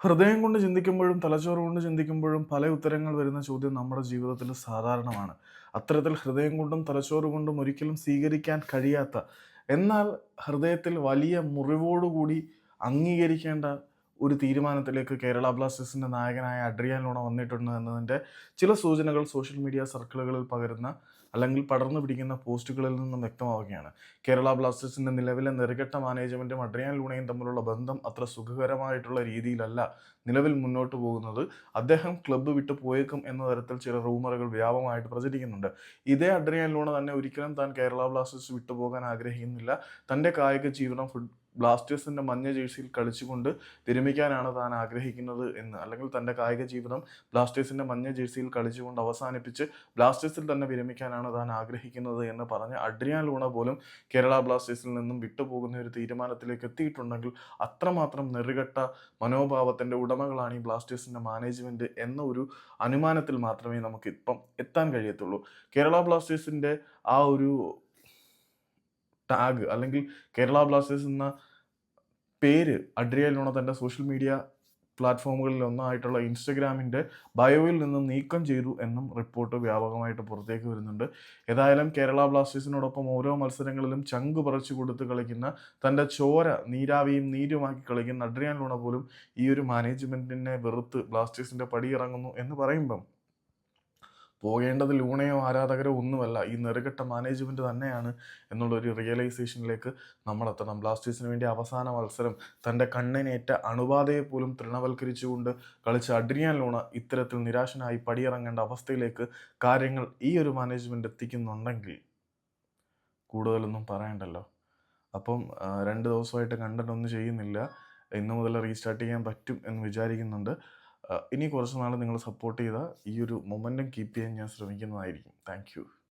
ഹൃദയം കൊണ്ട് ചിന്തിക്കുമ്പോഴും തലച്ചോറ് കൊണ്ട് ചിന്തിക്കുമ്പോഴും പല ഉത്തരങ്ങൾ വരുന്ന ചോദ്യം നമ്മുടെ ജീവിതത്തിൽ സാധാരണമാണ്. അത്തരത്തിൽ ഹൃദയം കൊണ്ടും തലച്ചോറ് കൊണ്ടും ഒരിക്കലും സ്വീകരിക്കാൻ കഴിയാത്ത എന്നാൽ ഹൃദയത്തിൽ വലിയ മുറിവോടുകൂടി അംഗീകരിക്കേണ്ട ഒരു തീരുമാനത്തിലേക്ക് കേരള ബ്ലാസ്റ്റേഴ്സിന്റെ നായകനായ അഡ്രിയാൻ ലൂണ വന്നിട്ടുണ്ട് എന്നതിന്റെ ചില സൂചനകൾ സോഷ്യൽ മീഡിയ സർക്കിളുകളിൽ പകരുന്ന അല്ലെങ്കിൽ പടർന്നു പിടിക്കുന്ന പോസ്റ്റുകളിൽ നിന്നും വ്യക്തമാവുകയാണ്. കേരള ബ്ലാസ്റ്റേഴ്സിന്റെ നിലവിലെ നെറുകെട്ട മാനേജ്മെന്റും അഡ്രിയാൻ ലൂണയും തമ്മിലുള്ള ബന്ധം അത്ര സുഖകരമായിട്ടുള്ള രീതിയിലല്ല നിലവിൽ മുന്നോട്ട് പോകുന്നത്. അദ്ദേഹം ക്ലബ്ബ് വിട്ടു പോയേക്കും എന്ന തരത്തിൽ ചില റൂമറുകൾ വ്യാപകമായിട്ട് പ്രചരിക്കുന്നുണ്ട്. ഇതേ അഡ്രിയാൻ ലൂണ തന്നെ ഒരിക്കലും താൻ കേരള ബ്ലാസ്റ്റേഴ്സ് വിട്ടുപോകാൻ ആഗ്രഹിക്കുന്നില്ല. തന്റെ കായിക ജീവിതം ഫുട് ബ്ലാസ്റ്റേഴ്സിന്റെ മഞ്ഞ ജേഴ്സിയിൽ കളിച്ചുകൊണ്ട് വിരമിക്കാനാണ് താൻ ആഗ്രഹിക്കുന്നത് എന്ന്. അല്ലെങ്കിൽ തന്റെ കായിക ജീവിതം ബ്ലാസ്റ്റേഴ്സിന്റെ മഞ്ഞ ജേഴ്സിയിൽ കളിച്ചുകൊണ്ട് അവസാനിപ്പിച്ച് ബ്ലാസ്റ്റേഴ്സിൽ തന്നെ വിരമിക്കാനാണ് താൻ ആഗ്രഹിക്കുന്നത് എന്ന് പറഞ്ഞ് അഡ്രിയാൻ ലൂണ പോലും കേരള ബ്ലാസ്റ്റേഴ്സിൽ നിന്നും വിട്ടുപോകുന്ന ഒരു തീരുമാനത്തിലേക്ക് എത്തിയിട്ടുണ്ടെങ്കിൽ അത്രമാത്രം നെറുകെട്ട മനോഭാവത്തിന്റെ ഉടമകളാണ് ഈ ബ്ലാസ്റ്റേഴ്സിന്റെ മാനേജ്മെന്റ് എന്ന ഒരു അനുമാനത്തിൽ മാത്രമേ നമുക്ക് ഇപ്പം എത്താൻ കഴിയത്തുള്ളൂ. കേരള ബ്ലാസ്റ്റേഴ്സിന്റെ ആ ഒരു ടാഗ് അല്ലെങ്കിൽ കേരള ബ്ലാസ്റ്റേഴ്സ് എന്ന പേര് അഡ്രിയ ലൂണ തന്റെ സോഷ്യൽ മീഡിയ പ്ലാറ്റ്ഫോമുകളിൽ ഒന്നായിട്ടുള്ള ഇൻസ്റ്റഗ്രാമിന്റെ ബയോയിൽ നിന്നും നീക്കം ചെയ്തു എന്നും റിപ്പോർട്ട് വ്യാപകമായിട്ട് പുറത്തേക്ക് വരുന്നുണ്ട്. ഏതായാലും കേരള ബ്ലാസ്റ്റേഴ്സിനോടൊപ്പം ഓരോ മത്സരങ്ങളിലും ചങ്ക് പറിച്ചു കൊടുത്ത് കളിക്കുന്ന തന്റെ ചോര നീരാവിയും നീരുമാക്കി കളിക്കുന്ന അഡ്രിയാൻ ലൂണ പോലും ഈ ഒരു മാനേജ്മെന്റിനെ വെറുത്ത് ബ്ലാസ്റ്റേഴ്സിന്റെ പടിയിറങ്ങുന്നു എന്ന് പറയുമ്പം പോകേണ്ടത് ലൂണയോ ആരാധകരോ ഒന്നുമല്ല ഈ നെറുകെട്ട മാനേജ്മെന്റ് തന്നെയാണ് എന്നുള്ളൊരു റിയലൈസേഷനിലേക്ക് നമ്മളെത്തണം. ബ്ലാസ്റ്റേഴ്സിന് വേണ്ടി അവസാന മത്സരം തന്റെ കണ്ണിനേറ്റ അണുബാധയെ പോലും തൃണവൽക്കരിച്ചുകൊണ്ട് കളിച്ച അഡ്രിയാൻ ലൂണ ഇത്തരത്തിൽ നിരാശനായി പടിയിറങ്ങേണ്ട അവസ്ഥയിലേക്ക് കാര്യങ്ങൾ ഈ ഒരു മാനേജ്മെന്റ് എത്തിക്കുന്നുണ്ടെങ്കിൽ കൂടുതലൊന്നും പറയണ്ടല്ലോ. അപ്പം രണ്ട് ദിവസമായിട്ട് കണ്ടന്റ് ഒന്നും ചെയ്യുന്നില്ല. ഇന്നു മുതൽ റീസ്റ്റാർട്ട് ചെയ്യാൻ പറ്റും എന്ന് വിചാരിക്കുന്നുണ്ട്. ഇനി കുറച്ച് നാൾ നിങ്ങൾ സപ്പോർട്ട് ചെയ്താൽ ഈ ഒരു മൊമെന്റം കീപ്പ് ചെയ്യാൻ ഞാൻ ശ്രമിക്കുന്നതായിരിക്കും. താങ്ക്